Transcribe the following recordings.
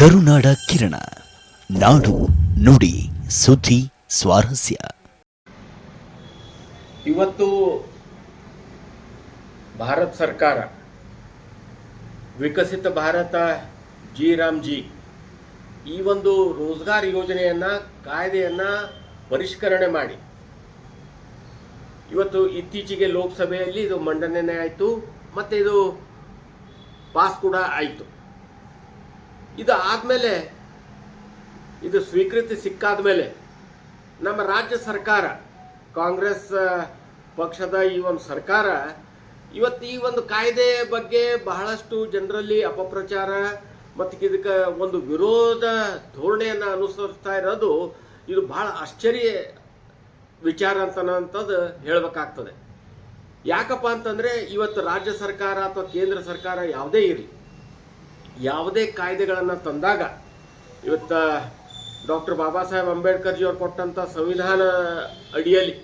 ಕರುನಾಡ ಕಿರಣ. ನಾಡು ನುಡಿ, ಸುದ್ದಿ, ಸ್ವಾರಸ್ಯ. ಇವತ್ತು ಭಾರತ ಸರ್ಕಾರ, Viksit Bharat G RAM G ಈ ಒಂದು ರೋಜ್ಗಾರ್ ಯೋಜನೆಯನ್ನ, ಕಾಯ್ದೆಯನ್ನ ಪರಿಷ್ಕರಣೆ ಮಾಡಿ. ಇವತ್ತು ಇತ್ತೀಚೆಗೆ ಲೋಕಸಭೆಯಲ್ಲಿ ಇದು ಮಂಡನೆ ಆಯಿತು, ಮತ್ತೆ ಇದು ಪಾಸ್ ಕೂಡ ಆಯಿತು. ಇದು ಆದಮೇಲೆ ಇದು ಸ್ವೀಕೃತಿ ಸಿಕ್ಕಾದ ಮೇಲೆ ನಮ್ಮ ರಾಜ್ಯ ಸರ್ಕಾರ, ಕಾಂಗ್ರೆಸ್ ಪಕ್ಷದ ಈ ಒಂದು ಸರ್ಕಾರ ಇವತ್ತು ಈ ಒಂದು ಕಾಯ್ದೆ ಬಗ್ಗೆ ಬಹಳಷ್ಟು ಜನರಲ್ಲಿ ಅಪಪ್ರಚಾರ ಮತ್ತು ಇದಕ್ಕೆ ಒಂದು ವಿರೋಧ ಧೋರಣೆಯನ್ನು ಅನುಸರಿಸ್ತಾ ಇರೋದು ಇದು ಬಹಳ ಆಶ್ಚರ್ಯ ವಿಚಾರ ಅಂತನಂಥದ್ದು ಹೇಳಬೇಕಾಗ್ತದೆ. ಯಾಕಪ್ಪ ಅಂತಂದರೆ ಇವತ್ತು ರಾಜ್ಯ ಸರ್ಕಾರ ಅಥವಾ ಕೇಂದ್ರ ಸರ್ಕಾರ ಯಾವುದೇ ಇರಲಿ ಯಾವುದೇ ಕಾಯ್ದೆಗಳನ್ನು ತಂದಾಗ ಇವತ್ತು ಡಾಕ್ಟರ್ ಬಾಬಾ ಸಾಹೇಬ್ ಅಂಬೇಡ್ಕರ್ಜಿ ಅವ್ರು ಕೊಟ್ಟಂಥ ಸಂವಿಧಾನ ಅಡಿಯಲ್ಲಿ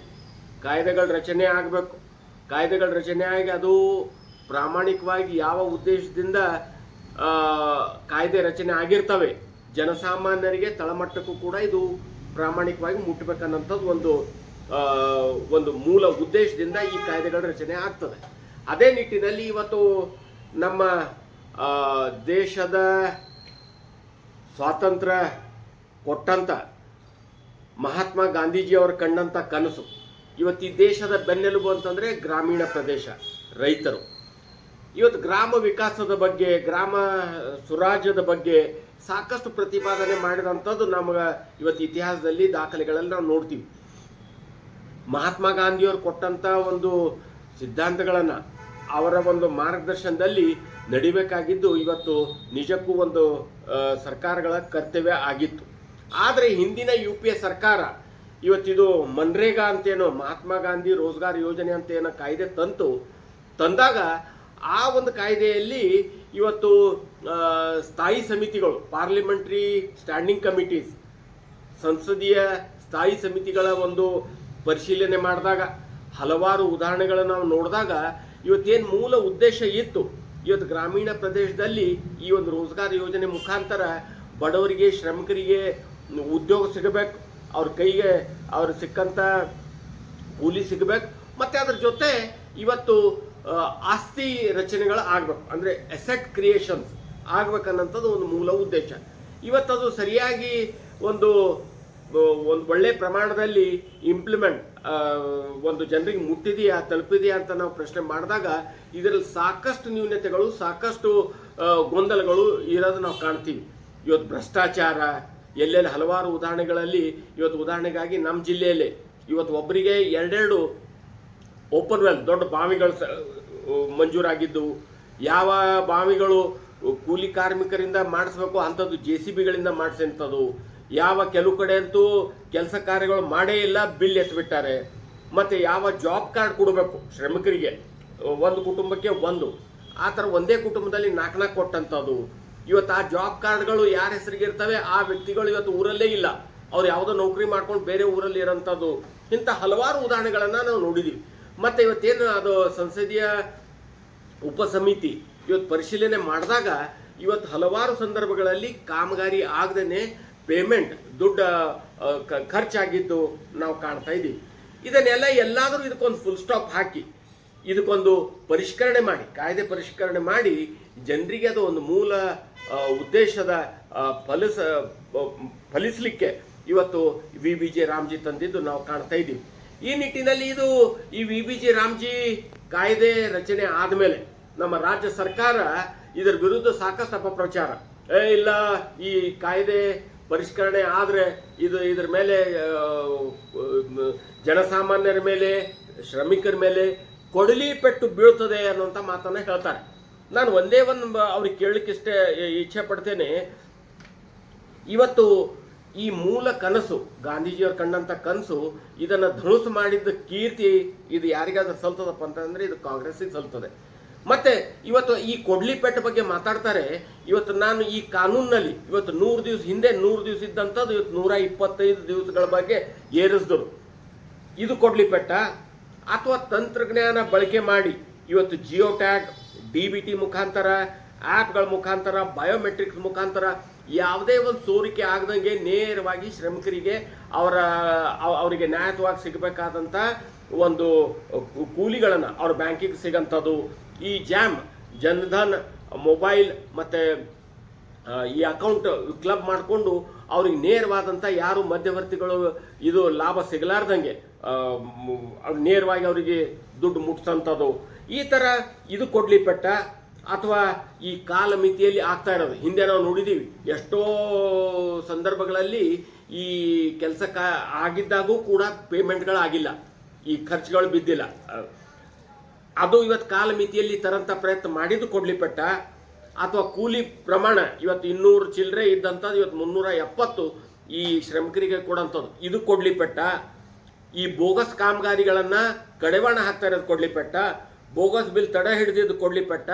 ಕಾಯ್ದೆಗಳ ರಚನೆ ಆಗಬೇಕು. ಕಾಯ್ದೆಗಳ ರಚನೆ ಆಗಿ ಅದು ಪ್ರಾಮಾಣಿಕವಾಗಿ ಯಾವ ಉದ್ದೇಶದಿಂದ ಕಾಯ್ದೆ ರಚನೆ ಆಗಿರ್ತವೆ, ಜನಸಾಮಾನ್ಯರಿಗೆ, ತಳಮಟ್ಟಕ್ಕೂ ಕೂಡ ಇದು ಪ್ರಾಮಾಣಿಕವಾಗಿ ಮುಟ್ಟಬೇಕನ್ನಂಥದ್ದು ಒಂದು ಒಂದು ಮೂಲ ಉದ್ದೇಶದಿಂದ ಈ ಕಾಯ್ದೆಗಳ ರಚನೆ ಆಗ್ತದೆ. ಅದೇ ನಿಟ್ಟಿನಲ್ಲಿ ಇವತ್ತು ನಮ್ಮ ದೇಶದ ಸ್ವಾತಂತ್ರ್ಯ ಕೊಟ್ಟಂತ ಮಹಾತ್ಮ ಗಾಂಧೀಜಿಯವರು ಕಂಡಂಥ ಕನಸು. ಇವತ್ತು ಈ ದೇಶದ ಬೆನ್ನೆಲುಬು ಅಂತಂದರೆ ಗ್ರಾಮೀಣ ಪ್ರದೇಶ, ರೈತರು. ಇವತ್ತು ಗ್ರಾಮ ವಿಕಾಸದ ಬಗ್ಗೆ, ಗ್ರಾಮ ಸುರಾಜ್ಯದ ಬಗ್ಗೆ ಸಾಕಷ್ಟು ಪ್ರತಿಪಾದನೆ ಮಾಡಿದಂಥದ್ದು ನಮಗೆ ಇವತ್ತು ಇತಿಹಾಸದಲ್ಲಿ ದಾಖಲೆಗಳಲ್ಲಿ ನಾವು ನೋಡ್ತೀವಿ. ಮಹಾತ್ಮ ಗಾಂಧಿಯವರು ಕೊಟ್ಟಂಥ ಒಂದು ಸಿದ್ಧಾಂತಗಳನ್ನು ಅವರ ಒಂದು ಮಾರ್ಗದರ್ಶನದಲ್ಲಿ ನಡಿಬೇಕಾಗಿದ್ದು ಇವತ್ತು ನಿಜಕ್ಕೂ ಒಂದು ಸರ್ಕಾರಗಳ ಕರ್ತವ್ಯ ಆಗಿತ್ತು. ಆದರೆ ಹಿಂದಿನ ಯು ಪಿ ಎ ಸರ್ಕಾರ ಇವತ್ತಿದು ಮನ್ರೇಗಾ ಅಂತೇನೋ, ಮಹಾತ್ಮ ಗಾಂಧಿ ರೋಜ್ಗಾರ್ ಯೋಜನೆ ಅಂತ ಏನೋ ಕಾಯ್ದೆ ತಂತು, ತಂದಾಗ ಆ ಒಂದು ಕಾಯ್ದೆಯಲ್ಲಿ ಇವತ್ತು ಸ್ಥಾಯಿ ಸಮಿತಿಗಳು, ಪಾರ್ಲಿಮೆಂಟ್ರಿ ಸ್ಟ್ಯಾಂಡಿಂಗ್ ಕಮಿಟೀಸ್, ಸಂಸದೀಯ ಸ್ಥಾಯಿ ಸಮಿತಿಗಳ ಒಂದು ಪರಿಶೀಲನೆ ಮಾಡಿದಾಗ, ಹಲವಾರು ಉದಾಹರಣೆಗಳನ್ನು ನಾವು ನೋಡಿದಾಗ ಇವತ್ತೇನು ಮೂಲ ಉದ್ದೇಶ ಇತ್ತು? ಇವತ್ತು ಗ್ರಾಮೀಣ ಪ್ರದೇಶದಲ್ಲಿ ಈ ಒಂದು ರೋಜ್ಗಾರ್ ಯೋಜನೆ ಮುಖಾಂತರ ಬಡವರಿಗೆ, ಶ್ರಮಿಕರಿಗೆ ಉದ್ಯೋಗ ಸಿಗಬೇಕು. ಅವ್ರ ಕೈಗೆ ಅವ್ರ ಸಿಕ್ಕಂಥ ಕೂಲಿ ಸಿಗಬೇಕು. ಮತ್ತೆ ಅದ್ರ ಜೊತೆ ಇವತ್ತು ಆಸ್ತಿ ರಚನೆಗಳು ಆಗಬೇಕು. ಅಂದ್ರೆ ಎಸೆಟ್ ಕ್ರಿಯೇಷನ್ಸ್ ಆಗ್ಬೇಕನ್ನಂಥದ್ದು ಒಂದು ಮೂಲ ಉದ್ದೇಶ. ಇವತ್ತದು ಸರಿಯಾಗಿ ಒಂದು ಒಂದು ಒಳ್ಳೆ ಪ್ರಮಾಣದಲ್ಲಿ ಇಂಪ್ಲಿಮೆಂಟ್ ಒಂದು ಜನರಿಗೆ ಮುಟ್ಟಿದೆಯಾ, ತಲುಪಿದೆಯಾ ಅಂತ ನಾವು ಪ್ರಶ್ನೆ ಮಾಡಿದಾಗ, ಇದರಲ್ಲಿ ಸಾಕಷ್ಟು ನ್ಯೂನತೆಗಳು, ಸಾಕಷ್ಟು ಗೊಂದಲಗಳು ಇರೋದು ನಾವು ಕಾಣ್ತೀವಿ. ಇವತ್ತು ಭ್ರಷ್ಟಾಚಾರ, ಎಲ್ಲೆಲ್ಲಿ ಹಲವಾರು ಉದಾಹರಣೆಗಳಲ್ಲಿ ಇವತ್ತು ಉದಾಹರಣೆಗಾಗಿ ನಮ್ಮ ಜಿಲ್ಲೆಯಲ್ಲಿ ಇವತ್ತು ಒಬ್ಬರಿಗೆ ಎರಡೆರಡು ಓಪನ್ ವೆಲ್ ದೊಡ್ಡ ಬಾವಿಗಳು ಮಂಜೂರಾಗಿದ್ದವು ಮಂಜೂರಾಗಿದ್ದು, ಯಾವ ಬಾವಿಗಳು ಕೂಲಿ ಕಾರ್ಮಿಕರಿಂದ ಮಾಡಿಸ್ಬೇಕು ಅಂಥದ್ದು ಜೆ ಸಿ ಬಿಗಳಿಂದ ಮಾಡಿಸಂಥದ್ದು ಯಾವ ಕೆಲವು ಕಡೆ ಅಂತೂ ಕೆಲಸ ಕಾರ್ಯಗಳು ಮಾಡೇ ಇಲ್ಲ, ಬಿಲ್ ಎತ್ಬಿಟ್ಟಾರೆ. ಮತ್ತೆ ಯಾವ ಜಾಬ್ ಕಾರ್ಡ್ ಕೊಡಬೇಕು ಶ್ರಮಿಕರಿಗೆ? ಒಂದು ಕುಟುಂಬಕ್ಕೆ ಒಂದು. ಆ ಥರ ಒಂದೇ ಕುಟುಂಬದಲ್ಲಿ ನಾಲ್ಕು ನಾಲ್ಕು ಕೊಟ್ಟಂಥದ್ದು. ಇವತ್ತು ಆ ಜಾಬ್ ಕಾರ್ಡ್ಗಳು ಯಾರ ಹೆಸರಿಗೆ ಇರ್ತವೆ? ಆ ವ್ಯಕ್ತಿಗಳು ಇವತ್ತು ಊರಲ್ಲೇ ಇಲ್ಲ. ಅವ್ರು ಯಾವುದೋ ನೌಕರಿ ಮಾಡ್ಕೊಂಡು ಬೇರೆ ಊರಲ್ಲಿ ಇರೋಂಥದ್ದು. ಇಂಥ ಹಲವಾರು ಉದಾಹರಣೆಗಳನ್ನು ನಾವು ನೋಡಿದ್ದೀವಿ ಮತ್ತೆ ಇವತ್ತೇನು ಅದು ಸಂಸದೀಯ ಉಪಸಮಿತಿ ಇವತ್ತು ಪರಿಶೀಲನೆ ಮಾಡಿದಾಗ ಇವತ್ತು ಹಲವಾರು ಸಂದರ್ಭಗಳಲ್ಲಿ ಕಾಮಗಾರಿ ಆಗದೇನೆ ಪೇಮೆಂಟ್ ದುಡ್ಡು ಖರ್ಚಾಗಿದ್ದು ನಾವು ಕಾಣ್ತಾ ಇದ್ದೀವಿ. ಇದನ್ನೆಲ್ಲ ಎಲ್ಲಾದರೂ ಇದಕ್ಕೊಂದು ಫುಲ್ ಸ್ಟಾಪ್ ಹಾಕಿ, ಇದಕ್ಕೊಂದು ಪರಿಷ್ಕರಣೆ ಮಾಡಿ, ಕಾಯ್ದೆ ಪರಿಷ್ಕರಣೆ ಮಾಡಿ ಜನರಿಗೆ ಅದು ಒಂದು ಮೂಲ ಉದ್ದೇಶದ ಫಲಿಸ ಫಲಿಸಲಿಕ್ಕೆ ಇವತ್ತು ವಿ. ಬಿ. ಜೆ. ರಾಮ್ಜಿ ತಂದಿದ್ದು ನಾವು ಕಾಣ್ತಾ ಇದ್ದೀವಿ. ಈ ನಿಟ್ಟಿನಲ್ಲಿ ಇದು ಈ ವಿ. ಬಿ. ಜಿ. ರಾಮ್ಜಿ ಕಾಯ್ದೆ ರಚನೆ ಆದಮೇಲೆ ನಮ್ಮ ರಾಜ್ಯ ಸರ್ಕಾರ ಇದರ ವಿರುದ್ಧ ಸಾಕಷ್ಟು ಅಪಪ್ರಚಾರ. ಇಲ್ಲ, ಈ ಕಾಯ್ದೆ ಪರಿಷ್ಕರಣೆ ಆದರೆ ಇದು ಇದ್ರ ಮೇಲೆ ಜನಸಾಮಾನ್ಯರ ಮೇಲೆ, ಶ್ರಮಿಕರ ಮೇಲೆ ಕೊಡಲಿ ಪೆಟ್ಟು ಬೀಳ್ತದೆ ಅನ್ನುವಂಥ ಮಾತನ್ನ ಹೇಳ್ತಾರೆ. ನಾನು ಒಂದೇ ಒಂದು ಅವ್ರಿಗೆ ಕೇಳಲಿಕ್ಕೆ ಇಷ್ಟೇ ಇಚ್ಛೆ ಪಡ್ತೇನೆ. ಇವತ್ತು ಈ ಮೂಲ ಕನಸು, ಗಾಂಧೀಜಿಯವ್ರು ಕಂಡಂತ ಕನಸು, ಇದನ್ನ ಧನುಸು ಮಾಡಿದ್ದ ಕೀರ್ತಿ ಇದು ಯಾರಿಗಾದ್ರೂ ಸಲ್ತದಪ್ಪ ಅಂತಂದ್ರೆ ಇದು ಕಾಂಗ್ರೆಸ್ಸಿಗೆ ಸಲ್ತದೆ. ಮತ್ತೆ ಇವತ್ತು ಈ ಕೊಡ್ಲಿಪೇಟೆ ಬಗ್ಗೆ ಮಾತಾಡ್ತಾರೆ. ಇವತ್ತು ನಾನು ಈ ಕಾನೂನಲ್ಲಿ ಇವತ್ತು ನೂರು ದಿವಸ ಹಿಂದೆ ನೂರು ದಿವಸ ಇದ್ದಂಥದ್ದು ಇವತ್ತು ನೂರ ಇಪ್ಪತ್ತೈದು ದಿವಸಗಳ ಬಗ್ಗೆ ಏರಿಸಿದ್ರು. ಇದು ಕೊಡ್ಲಿಪೆಟ್ಟ ಅಥವಾ ತಂತ್ರಜ್ಞಾನ ಬಳಕೆ ಮಾಡಿ ಇವತ್ತು geo tag D B T ಮುಖಾಂತರ ಆ್ಯಪ್ಗಳ ಮುಖಾಂತರ, ಬಯೋಮೆಟ್ರಿಕ್ಸ್ ಮುಖಾಂತರ ಯಾವುದೇ ಒಂದು ಸೋರಿಕೆ ಆಗದಂಗೆ ನೇರವಾಗಿ ಶ್ರಮಿಕರಿಗೆ ಅವರ, ಅವ್- ಅವರಿಗೆ ನ್ಯಾಯತ್ವಾಗಿ ಸಿಗಬೇಕಾದಂಥ ಒಂದು ಕೂಲಿಗಳನ್ನು ಅವ್ರ ಬ್ಯಾಂಕಿಗೆ ಸಿಗಂಥದ್ದು ಈ ಜಾಮ್ ಜನಧನ್ ಮೊಬೈಲ್ ಮತ್ತು ಈ ಅಕೌಂಟ್ ಕ್ಲಬ್ ಮಾಡಿಕೊಂಡು ಅವ್ರಿಗೆ ನೇರವಾದಂಥ ಯಾರು ಮಧ್ಯವರ್ತಿಗಳು ಇದು ಲಾಭ ಸಿಗಲಾರ್ದಂಗೆ ನೇರವಾಗಿ ಅವರಿಗೆ ದುಡ್ಡು ಮುಟ್ಸಂಥದ್ದು ಈ ಥರ ಇದು ಕೊಡ್ಲಿ ಪೆಟ್ಟ. ಅಥವಾ ಈ ಕಾಲ ಮಿತಿಯಲ್ಲಿ ಆಗ್ತಾ ಇರೋದು. ಹಿಂದೆ ನಾವು ನೋಡಿದ್ದೀವಿ ಎಷ್ಟೋ ಸಂದರ್ಭಗಳಲ್ಲಿ ಈ ಕೆಲಸ ಆಗಿದ್ದಾಗೂ ಕೂಡ ಪೇಮೆಂಟ್ಗಳಾಗಿಲ್ಲ ಈ ಖರ್ಚುಗಳು ಬಿದ್ದಿಲ್ಲ. ಅದು ಇವತ್ತು ಕಾಲ ಮಿತಿಯಲ್ಲಿ ತರಂತ ಪ್ರಯತ್ನ ಮಾಡಿದ್ದು ಕೊಡ್ಲಿ ಪೆಟ್ಟ ಅಥವಾ ಕೂಲಿ ಪ್ರಮಾಣ ಇವತ್ತು ಇನ್ನೂರು ಚಿಲ್ಲರೆ ಇದ್ದಂಥದ್ದು ಇವತ್ತು ಮುನ್ನೂರ ಎಪ್ಪತ್ತು ಈ ಶ್ರಮಿಕರಿಗೆ ಕೊಡೋಂಥದ್ದು. ಇದು ಕೊಡ್ಲಿ ಪೆಟ್ಟ. ಈ ಬೋಗಸ್ ಕಾಮಗಾರಿಗಳನ್ನ ಕಡೆವಾಣ ಹಾಕ್ತಾ ಇರೋದು ಕೊಡ್ಲಿ ಪೆಟ್ಟ. ಬೋಗಸ್ ಬಿಲ್ ತಡೆ ಹಿಡಿದಿದ್ದು ಕೊಡ್ಲಿ ಪೆಟ್ಟ.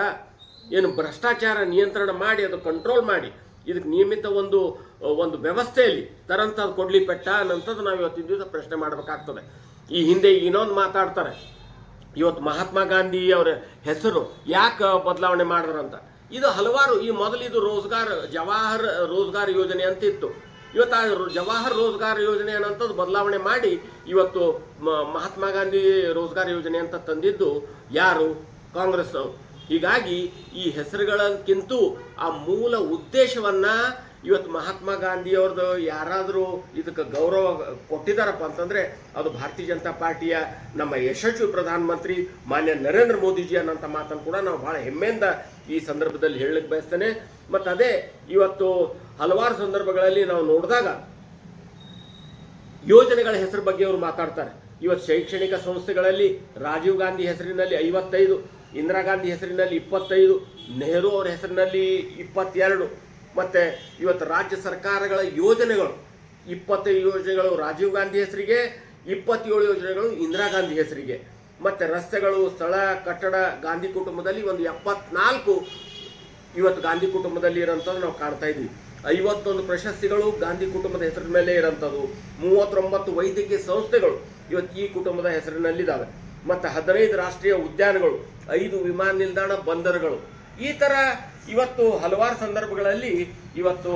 ಏನು ಭ್ರಷ್ಟಾಚಾರ ನಿಯಂತ್ರಣ ಮಾಡಿ, ಅದು ಕಂಟ್ರೋಲ್ ಮಾಡಿ. ಇದಕ್ಕೆ ನಿಯಮಿತ ಒಂದು ಒಂದು ವ್ಯವಸ್ಥೆಯಲ್ಲಿ ತರಂಥದ್ದು ಕೊಡ್ಲಿ ಪೆಟ್ಟ ಅನ್ನೋಂಥದ್ದು ನಾವು ಇವತ್ತಿನ ದಿವಸ ಪ್ರಶ್ನೆ ಮಾಡಬೇಕಾಗ್ತದೆ. ಈ ಹಿಂದೆ ಇನ್ನೊಂದು ಮಾತಾಡ್ತಾರೆ. ಇವತ್ತು ಮಹಾತ್ಮ ಗಾಂಧಿ ಅವರ ಹೆಸರು ಯಾಕೆ ಬದಲಾವಣೆ ಮಾಡಿದ್ರಂತ ಇದು ಹಲವಾರು ಈ ಮೊದಲು ಇದು ರೋಜ್ಗಾರ್ ಜವಾಹರ್ ರೋಜ್ಗಾರ್ ಯೋಜನೆ ಅಂತ ಇತ್ತು ಇವತ್ತು ಆ ಜವಾಹರ್ ರೋಜ್ಗಾರ್ ಯೋಜನೆ ಅನ್ನೋಂಥದ್ದು ಬದಲಾವಣೆ ಮಾಡಿ ಇವತ್ತು ಮಹಾತ್ಮ ಗಾಂಧಿ ರೋಜ್ಗಾರ್ ಯೋಜನೆ ಅಂತ ತಂದಿದ್ದು ಯಾರು? ಕಾಂಗ್ರೆಸ್ ಹೀಗಾಗಿ ಈ ಹೆಸರುಗಳಕ್ಕಿಂತೂ ಆ ಮೂಲ ಉದ್ದೇಶವನ್ನ ಇವತ್ತು ಮಹಾತ್ಮ ಗಾಂಧಿಯವ್ರದ್ದು ಯಾರಾದರೂ ಇದಕ್ಕೆ ಗೌರವ ಕೊಟ್ಟಿದ್ದಾರಪ್ಪ ಅಂತಂದರೆ ಅದು ಭಾರತೀಯ ಜನತಾ ಪಾರ್ಟಿಯ ನಮ್ಮ ಯಶಸ್ವಿ ಪ್ರಧಾನಮಂತ್ರಿ ಮಾನ್ಯ ನರೇಂದ್ರ ಮೋದಿಜಿ ಅನ್ನೋಂಥ ಮಾತನ್ನು ಕೂಡ ನಾವು ಭಾಳ ಹೆಮ್ಮೆಯಿಂದ ಈ ಸಂದರ್ಭದಲ್ಲಿ ಹೇಳಲಿಕ್ಕೆ ಬಯಸ್ತೇನೆ. ಮತ್ತು ಅದೇ ಇವತ್ತು ಹಲವಾರು ಸಂದರ್ಭಗಳಲ್ಲಿ ನಾವು ನೋಡಿದಾಗ ಯೋಜನೆಗಳ ಹೆಸರು ಬಗ್ಗೆ ಅವರು ಮಾತಾಡ್ತಾರೆ. ಇವತ್ತು ಶೈಕ್ಷಣಿಕ ಸಂಸ್ಥೆಗಳಲ್ಲಿ ರಾಜೀವ್ ಗಾಂಧಿ ಹೆಸರಿನಲ್ಲಿ ಐವತ್ತೈದು, ಇಂದಿರಾ ಗಾಂಧಿ ಹೆಸರಿನಲ್ಲಿ ಇಪ್ಪತ್ತೈದು, ನೆಹರು ಅವರ ಹೆಸರಿನಲ್ಲಿ ಇಪ್ಪತ್ತೆರಡು. ಮತ್ತೆ ಇವತ್ತು ರಾಜ್ಯ ಸರ್ಕಾರಗಳ ಯೋಜನೆಗಳು, ಇಪ್ಪತ್ತೈದು ಯೋಜನೆಗಳು ರಾಜೀವ್ ಗಾಂಧಿ ಹೆಸರಿಗೆ, ಇಪ್ಪತ್ತೇಳು ಯೋಜನೆಗಳು ಇಂದಿರಾ ಗಾಂಧಿ ಹೆಸರಿಗೆ. ಮತ್ತೆ ರಸ್ತೆಗಳು, ಸ್ಥಳ, ಕಟ್ಟಡ, ಗಾಂಧಿ ಕುಟುಂಬದಲ್ಲಿ ಒಂದು ಎಪ್ಪತ್ನಾಲ್ಕು ಇವತ್ತು ಗಾಂಧಿ ಕುಟುಂಬದಲ್ಲಿ ಇರೋಂಥದ್ದು ನಾವು ಕಾಣ್ತಾ ಇದ್ವಿ. ಐವತ್ತೊಂದು ಪ್ರಶಸ್ತಿಗಳು ಗಾಂಧಿ ಕುಟುಂಬದ ಹೆಸರಿನ ಮೇಲೆ ಇರೋಂಥದ್ದು ಮೂವತ್ತೊಂಬತ್ತು ವೈದ್ಯಕೀಯ ಸಂಸ್ಥೆಗಳು ಇವತ್ತು ಈ ಕುಟುಂಬದ ಹೆಸರಿನಲ್ಲಿದ್ದಾವೆ. ಮತ್ತು ಹದಿನೈದು ರಾಷ್ಟ್ರೀಯ ಉದ್ಯಾನಗಳು, ಐದು ವಿಮಾನ ನಿಲ್ದಾಣ ಬಂದರುಗಳು. ಈ ಥರ ಇವತ್ತು ಹಲವಾರು ಸಂದರ್ಭಗಳಲ್ಲಿ ಇವತ್ತು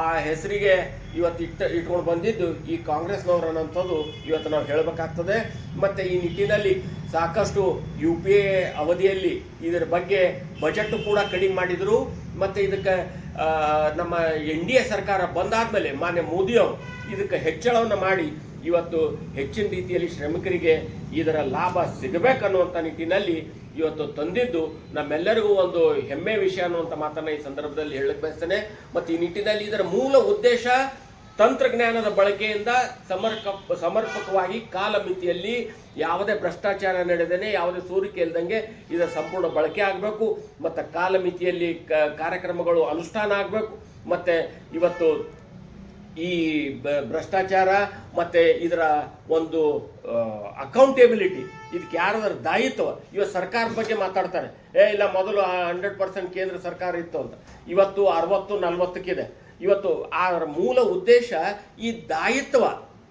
ಆ ಹೆಸರಿಗೆ ಇವತ್ತು ಇಟ್ಟ ಇಟ್ಕೊಂಡು ಬಂದಿದ್ದು ಈ ಕಾಂಗ್ರೆಸ್ನವ್ರು ಅನ್ನೋಂಥದ್ದು ಇವತ್ತು ನಾವು ಹೇಳಬೇಕಾಗ್ತದೆ. ಮತ್ತು ಈ ನಿಟ್ಟಿನಲ್ಲಿ ಸಾಕಷ್ಟು ಯು ಪಿ ಎ ಅವಧಿಯಲ್ಲಿ ಇದರ ಬಗ್ಗೆ ಬಜೆಟ್ ಕೂಡ ಕಡಿಮೆ ಮಾಡಿದರು. ಮತ್ತು ಇದಕ್ಕೆ ನಮ್ಮ ಎನ್ ಡಿ ಎ ಸರ್ಕಾರ ಬಂದಾದ್ಮೇಲೆ ಮಾನ್ಯ ಮೋದಿಯವರು ಇದಕ್ಕೆ ಹೆಚ್ಚಳವನ್ನು ಮಾಡಿ ಇವತ್ತು ಹೆಚ್ಚಿನ ರೀತಿಯಲ್ಲಿ ಶ್ರಮಿಕರಿಗೆ ಇದರ ಲಾಭ ಸಿಗಬೇಕನ್ನುವಂಥ ನಿಟ್ಟಿನಲ್ಲಿ ಇವತ್ತು ತಂದಿದ್ದು ನಮ್ಮೆಲ್ಲರಿಗೂ ಒಂದು ಹೆಮ್ಮೆ ವಿಷಯ ಅನ್ನುವಂಥ ಮಾತನ್ನು ಈ ಸಂದರ್ಭದಲ್ಲಿ ಹೇಳಕ್ಕೆ ಬಯಸ್ತೇನೆ. ಮತ್ತು ಈ ನಿಟ್ಟಿನಲ್ಲಿ ಇದರ ಮೂಲ ಉದ್ದೇಶ ತಂತ್ರಜ್ಞಾನದ ಬಳಕೆಯಿಂದ ಸಮರ್ಕ, ಸಮರ್ಪಕವಾಗಿ ಕಾಲಮಿತಿಯಲ್ಲಿ ಯಾವುದೇ ಭ್ರಷ್ಟಾಚಾರ ನಡೆದೇನೆ, ಯಾವುದೇ ಸೋರಿಕೆ ಇಲ್ದಂಗೆ ಇದರ ಸಂಪೂರ್ಣ ಬಳಕೆ ಆಗಬೇಕು. ಮತ್ತು ಕಾಲಮಿತಿಯಲ್ಲಿ ಕಾರ್ಯಕ್ರಮಗಳು ಅನುಷ್ಠಾನ ಆಗಬೇಕು. ಮತ್ತು ಇವತ್ತು ಈ ಭ್ರಷ್ಟಾಚಾರ ಮತ್ತೆ ಇದರ ಒಂದು ಅಕೌಂಟೇಬಿಲಿಟಿ ಇದಕ್ಕೆ ಯಾರಾದ್ರೂ ದಾಯಿತ್ವ? ಇವತ್ತು ಸರ್ಕಾರದ ಬಗ್ಗೆ ಮಾತಾಡ್ತಾರೆ. ಏ, ಇಲ್ಲ, ಮೊದಲು ಹಂಡ್ರೆಡ್ ಪರ್ಸೆಂಟ್ ಕೇಂದ್ರ ಸರ್ಕಾರ ಇತ್ತು ಅಂತ. ಇವತ್ತು ಅರವತ್ತು, ನಲ್ವತ್ತಕ್ಕಿದೆ. ಇವತ್ತು ಆ ಮೂಲ ಉದ್ದೇಶ ಈ ದಾಯಿತ್ವ.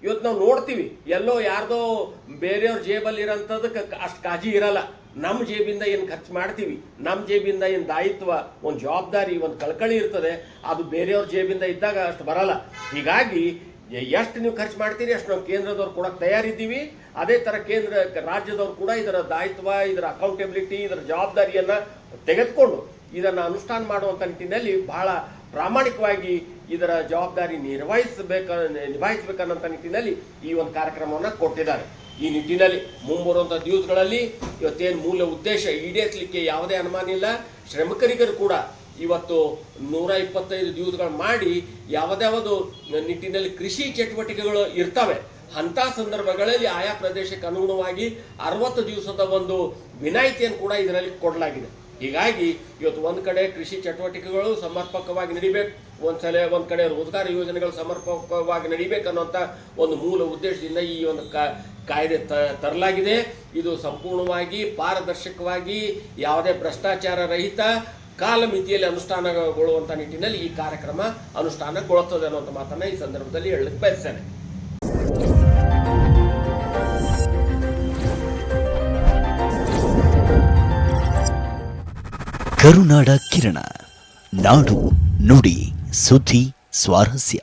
ಇವತ್ತು ನಾವು ನೋಡ್ತೀವಿ. ಎಲ್ಲೋ ಯಾರ್ದೋ ಬೇರೆಯವ್ರ ಜೇಬಲ್ಲಿ ಇರೋಂಥದಕ್ಕೆ ಅಷ್ಟು ಕಾಜಿ ಇರಲ್ಲ. ನಮ್ಮ ಜೇಬಿಂದ ಏನು ಖರ್ಚು ಮಾಡ್ತೀವಿ? ನಮ್ಮ ಜೇಬಿಂದ ಏನು ದಾಯಿತ್ವ? ಒಂದು ಜವಾಬ್ದಾರಿ, ಒಂದು ಕಳ್ಕಳಿ ಇರ್ತದೆ. ಅದು ಬೇರೆಯವ್ರ ಜೇಬಿಂದ ಇದ್ದಾಗ ಅಷ್ಟು ಬರಲ್ಲ. ಹೀಗಾಗಿ, ಎಷ್ಟು ನೀವು ಖರ್ಚು ಮಾಡ್ತೀರಿ ಅಷ್ಟು ನಾವು ಕೇಂದ್ರದವ್ರು ಕೊಡಕ್ಕೆ ತಯಾರಿದ್ದೀವಿ. ಅದೇ ಥರ ಕೇಂದ್ರ, ರಾಜ್ಯದವ್ರು ಕೂಡ ಇದರ ದಾಯಿತ್ವ, ಇದರ ಅಕೌಂಟೆಬಿಲಿಟಿ ಇದರ ಜವಾಬ್ದಾರಿಯನ್ನು ತೆಗೆದುಕೊಂಡು ಇದನ್ನು ಅನುಷ್ಠಾನ ಮಾಡುವಂಥ ನಿಟ್ಟಿನಲ್ಲಿ ಬಹಳ ಪ್ರಾಮಾಣಿಕವಾಗಿ ಇದರ ಜವಾಬ್ದಾರಿ ನಿರ್ವಹಿಸಬೇಕ ನಿಭಾಯಿಸಬೇಕನ್ನೋಂಥ ನಿಟ್ಟಿನಲ್ಲಿ ಈ ಒಂದು ಕಾರ್ಯಕ್ರಮವನ್ನು ಕೊಟ್ಟಿದ್ದಾರೆ. ಈ ನಿಟ್ಟಿನಲ್ಲಿ ಮುಂಬರುವಂಥ ದಿವಸಗಳಲ್ಲಿ ಇವತ್ತೇನು ಮೂಲ ಉದ್ದೇಶ ಈಡೇರಿಸಲಿಕ್ಕೆ ಯಾವುದೇ ಅನುಮಾನ ಇಲ್ಲ. ಶ್ರಮಿಕರಿಗರು ಕೂಡ ಇವತ್ತು ನೂರ ಇಪ್ಪತ್ತೈದು ದಿವಸಗಳು ಮಾಡಿ ಯಾವುದ್ಯಾವುದು ನಿಟ್ಟಿನಲ್ಲಿ ಕೃಷಿ ಚಟುವಟಿಕೆಗಳು ಇರ್ತವೆ. ಅಂಥ ಸಂದರ್ಭಗಳಲ್ಲಿ ಆಯಾ ಪ್ರದೇಶಕ್ಕೆ ಅನುಗುಣವಾಗಿ ಅರವತ್ತು ದಿವಸದ ಒಂದು ವಿನಾಯಿತಿಯನ್ನು ಕೂಡ ಇದರಲ್ಲಿ ಕೊಡಲಾಗಿದೆ. ಹೀಗಾಗಿ ಇವತ್ತು ಒಂದು ಕಡೆ ಕೃಷಿ ಚಟುವಟಿಕೆಗಳು ಸಮರ್ಪಕವಾಗಿ ನಡಿಬೇಕು, ಒಂದ್ಸಲ ಒಂದು ಕಡೆ ರೋಜ್ಗಾರ ಯೋಜನೆಗಳು ಸಮರ್ಪಕವಾಗಿ ನಡಿಬೇಕು ಅನ್ನೋಂಥ ಒಂದು ಮೂಲ ಉದ್ದೇಶದಿಂದ ಈ ಒಂದು ಕಾ ಕಾಯ್ದೆ ತರಲಾಗಿದೆ. ಇದು ಸಂಪೂರ್ಣವಾಗಿ ಪಾರದರ್ಶಕವಾಗಿ ಯಾವುದೇ ಭ್ರಷ್ಟಾಚಾರ ರಹಿತ ಕಾಲಮಿತಿಯಲ್ಲಿ ಅನುಷ್ಠಾನಗೊಳ್ಳುವಂಥ ನಿಟ್ಟಿನಲ್ಲಿ ಈ ಕಾರ್ಯಕ್ರಮ ಅನುಷ್ಠಾನಗೊಳ್ಳುತ್ತದೆ ಅನ್ನುವಂಥ ಮಾತನ್ನ ಈ ಸಂದರ್ಭದಲ್ಲಿ ಹೇಳಲಿಕ್ಕೆ ಬಯಸ್ತೇನೆ. ಕರುನಾಡ ಕಿರಣ, ನಾಡು ನುಡಿ, ಸುದ್ದಿ, ಸ್ವಾರಸ್ಯ.